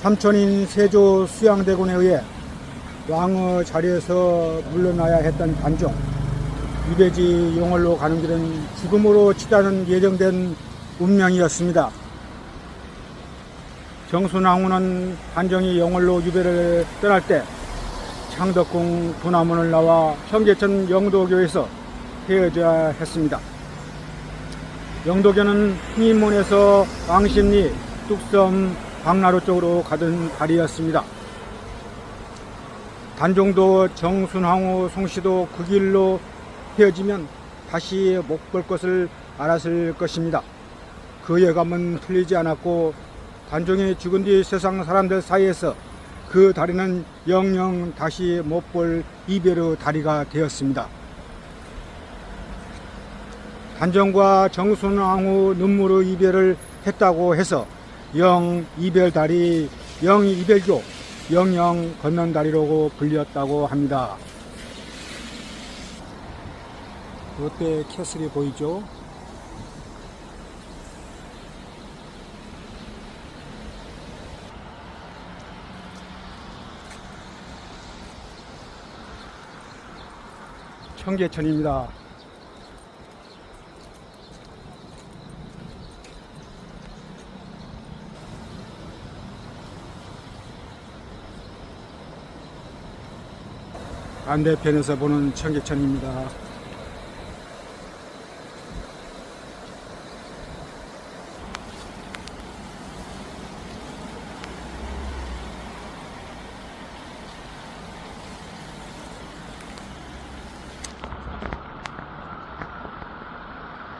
삼촌인 세조 수양대군에 의해 왕의 자리에서 물러나야 했던 단종 유배지 용월로 가는 길은 죽음으로 치닫는 예정된 운명이었습니다. 정순왕후는 단종이 영월로 유배를 떠날 때 창덕궁 분화문을 나와 청계천 영도교에서 헤어져야 했습니다. 영도교는 흥인문에서 왕십리, 뚝섬, 광나루 쪽으로 가던 다리였습니다. 단종도 정순왕후 송씨도 그 길로 헤어지면 다시 못 볼 것을 알았을 것입니다. 그 예감은 틀리지 않았고 단종이 죽은 뒤 세상 사람들 사이에서 그 다리는 영영 다시 못 볼 이별의 다리가 되었습니다. 단종과 정순왕후 눈물의 이별을 했다고 해서 영 이별 다리, 영 이별교, 영영 건넌다리라고 불렸다고 합니다. 롯데 캐슬이 보이죠? 청계천입니다. 반대편에서 보는 청계천입니다.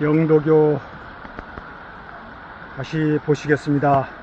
영도교 다시 보시겠습니다.